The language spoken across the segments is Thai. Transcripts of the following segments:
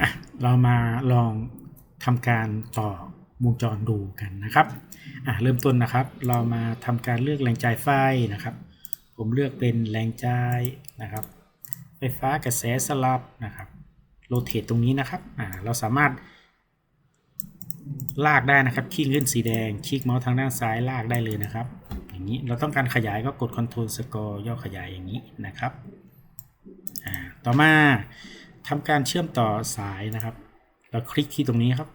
อะเรามาลองทำการต่อวงจรดูกันนะครับอะเริ่มต้นนะครับ เรามาทำการเลือกแรงจ่ายไฟนะครับ ผมเลือกเป็นแรงจ่ายนะครับ ไฟฟ้ากระแสสลับนะครับโรเตตตรงนี้นะครับอ่าเราสามารถลากได้นะครับคลิกขึ้นสีแดงคลิกเมาส์ทางด้านซ้ายลากได้เลยนะครับ อย่างนี้เราต้องการขยายก็กด Ctrl Score ย่อขยายอย่างนี้นะครับอ่าต่อมา ทำการเชื่อมต่อสายนะครับ เราคลิกที่ตรงนี้ครับ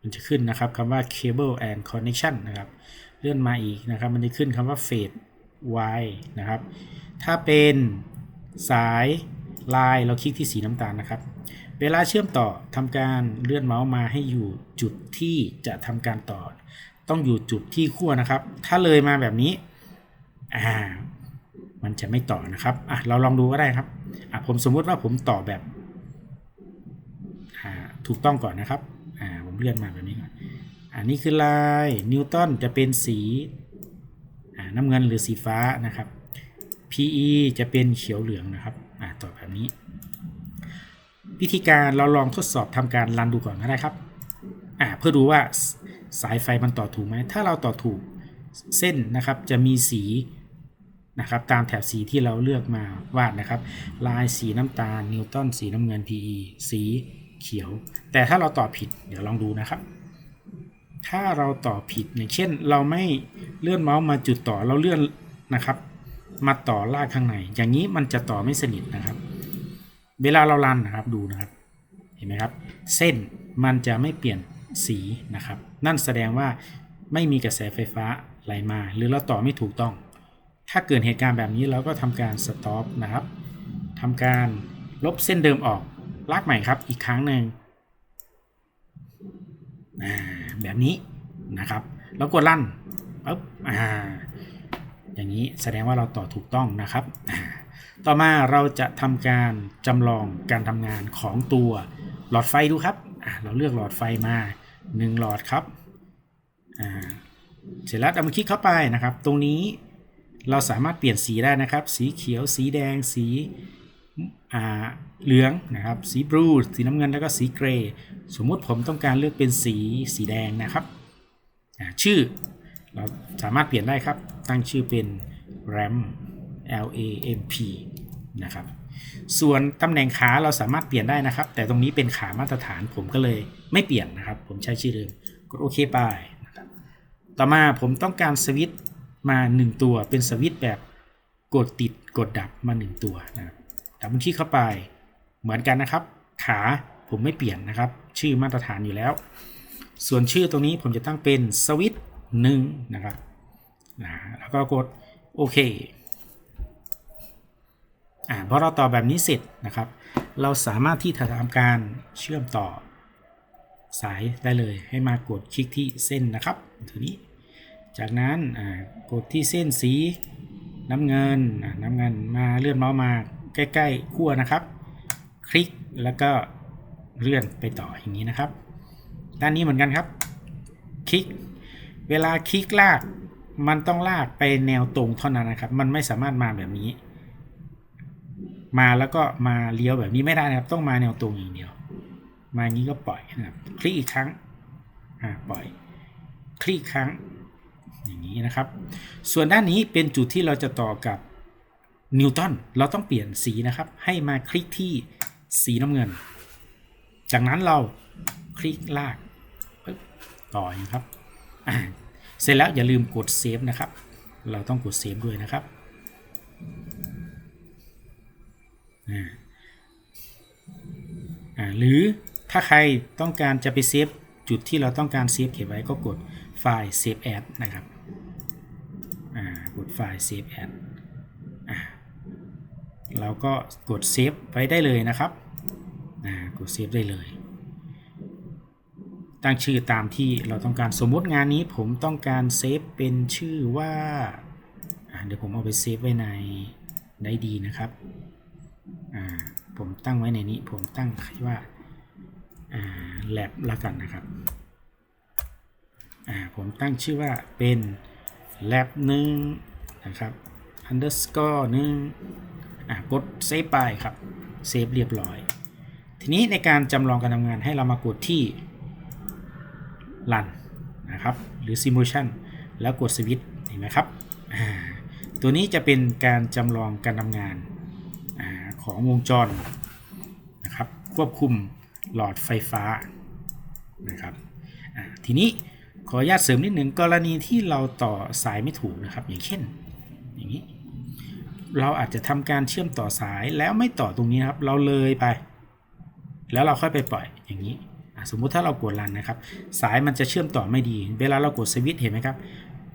มันจะขึ้นนะครับคำว่า cable and connection นะครับ เลื่อนมาอีกนะครับ มันจะขึ้นคำว่า fade Y นะครับ ถ้าเป็นสายลายเราคลิกที่สีน้ำตาลนะครับ เวลาเชื่อมต่อทำการเลื่อนเมาส์มาให้อยู่จุดที่จะทำการต่อ ต้องอยู่จุดที่ขั้วนะครับ ถ้าเลยมาแบบนี้อ่ามันจะไม่ต่อนะครับอะเราลองดูก็ได้ครับอะผมสมมุติว่าผมต่อแบบ ถูกต้องก่อนนะครับอ่าผมเลื่อนมาแบบนี้ก่อนอันนี้คือลายนิวตันจะเป็นสีอ่าน้ำเงินหรือสีฟ้านะครับ PE จะเป็นเขียวเหลืองนะครับอ่าต่อแบบนี้ วิธีการเราลองทดสอบทำการรันดูก่อนก็ได้ครับอ่าเพื่อดูว่าสสายไฟมันต่อถูกไหมถ้าเราต่อถูกเส้นนะครับจะมีสีนะครับตามแถบสีที่เราเลือกมาวาดนะครับ ลายสีน้ำตาลนิวตันสีน้ำเงิน PE สี เขียว แต่ถ้าเราต่อผิดเดี๋ยวลองดูนะครับ ถ้าเราต่อผิดอย่างเช่น เราไม่เลื่อนเมาส์มาจุดต่อเราเลื่อนนะครับ มาต่อลากข้างใน อย่างนี้มันจะต่อไม่สนิทนะครับ เวลาเรารันนะครับดูนะครับ เห็นไหมครับ เส้นมันจะไม่เปลี่ยนสีนะครับ นั่นแสดงว่าไม่มีกระแสไฟฟ้าไหลมา หรือเราต่อไม่ถูกต้อง ถ้าเกิดเหตุการณ์แบบนี้เราก็ทำการสต็อปนะครับทำการลบเส้นเดิมออก ลากใหม่ครับอีกครั้งหนึ่งแบบนี้นะครับแล้วกดลั่นปุ๊บอ่าอย่างนี้แสดงว่าเราต่อถูกต้องนะครับต่อมาเราจะทำการจำลองการทำงานของตัวหลอดไฟดูครับเราเลือกหลอดไฟมา1หลอดครับเสร็จแล้วเรามาคลิกเข้าไปนะครับ ตรงนี้เราสามารถเปลี่ยนสีได้นะครับ สีเขียว สีแดง สี เหลืองนะครับ สีบลูสีน้ำเงินแล้วก็สีเกรย์สมมุติผมต้องการเลือกเป็นสีสีแดงนะครับชื่อเราสามารถเปลี่ยนได้ครับ ตั้งชื่อเป็น RAM L A M P นะครับส่วนตำแหน่งขาเราสามารถเปลี่ยนได้นะครับ แต่ตรงนี้เป็นขามาตรฐานผมก็เลยไม่เปลี่ยนนะครับ ผมใช้ชื่อเดิมกดโอเคไปนะครับต่อมาผมต้องการสวิตมา 1 ตัวเป็นสวิตแบบกดติดกดดับมา 1 ตัวนะครับ ดับเบิลคลิกเข้าไป เหมือนกันนะครับ ขาผมไม่เปลี่ยนนะครับ ชื่อมาตรฐานอยู่แล้ว ส่วนชื่อตรงนี้ผมจะตั้งเป็นสวิตหนึ่งนะครับนะแล้วก็กดโอเคอ่าพอเราต่อแบบนี้เสร็จนะครับ เราสามารถที่จะทำการเชื่อมต่อสายได้เลยให้มากดคลิกที่เส้นนะครับทีนี้ จากนั้นกดที่เส้นสีน้ำเงินน้ำเงินมาเลื่อนเมาส์มา ใกล้ๆขั้วนะครับ คลิกแล้วก็เลื่อนไปต่ออย่างนี้นะครับ ด้านนี้เหมือนกันครับ คลิก เวลาคลิกลาก มันต้องลากไปแนวตรงเท่านั้นนะครับ มันไม่สามารถมาแบบนี้ มาแล้วก็มาเลี้ยวแบบนี้ไม่ได้นะครับ ต้องมาแนวตรงอย่างเดียว มาอย่างนี้ก็ปล่อยนะครับ คลิกอีกครั้ง อ่า ปล่อย คลิกครั้ง อย่างนี้นะครับ ส่วนด้านนี้เป็นจุดที่เราจะต่อกับ นิวตันเราต้องเปลี่ยนสีนะครับ ให้มาคลิกที่สีน้ำเงิน จากนั้นเราคลิกลากปึ๊บต่ออย่างครับ เสร็จแล้วอย่าลืมกดเซฟนะครับ เราต้องกดเซฟด้วยนะครับหรือถ้าใครต้องการจะไปเซฟจุดที่เราต้องการเซฟเก็บไว้ก็กดไฟล์ save as นะครับกดไฟล์ save as อ่า เราก็กดเซฟไว้ได้เลยนะครับกดเซฟได้เลย ตั้งชื่อตามที่เราต้องการสมมติงานนี้ผมต้องการเซฟเป็นชื่อว่าเดี๋ยวผมเอาไปเซฟไว้ในได้ดีนะครับผมตั้งไว้ในนี้ผมตั้งว่าอ่า lab ละกันนะครับผมตั้งชื่อว่าเป็น lab หนึ่งนะครับ underscore หนึ่ง อ่ากดเซฟไปครับเซฟเรียบร้อย ทีนี้ในการจำลองการทำงานให้เรามากดที่ Run นะครับหรือ Simulation แล้วกดสวิตช์เห็นไหมครับตัวนี้จะเป็นการจำลองการทำงานอของวงจรนะครับควบคุมหลอดไฟฟ้านะครับทีนี้ขออนุญาตเสริมนิดหนึ่งกรณีที่เราต่อสายไม่ถูกนะครับ อย่างเช่นอย่างนี้ เราอาจจะทำการเชื่อมต่อสายแล้วไม่ต่อตรงนี้ครับ เราเลยไป แล้วเราค่อยไปปล่อยอย่างนี้สมมุติถ้าเรากดรันนะครับ สายมันจะเชื่อมต่อไม่ดี เวลาเรากดสวิตช์เห็นไหมครับ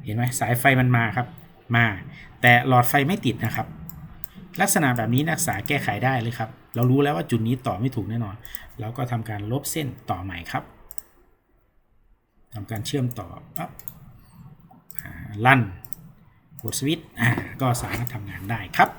เห็นไหมสายไฟมันมาครับ มา แต่หลอดไฟไม่ติดนะครับ ลักษณะแบบนี้นักศึกษาแก้ไขได้เลยครับ เรารู้แล้วว่าจุดนี้ต่อไม่ถูกแน่นอน เราก็ทำการลบเส้นต่อใหม่ครับทำการเชื่อมต่อปั๊บลั่น กดสวิตช์ก็สามารถทำงานได้ครับ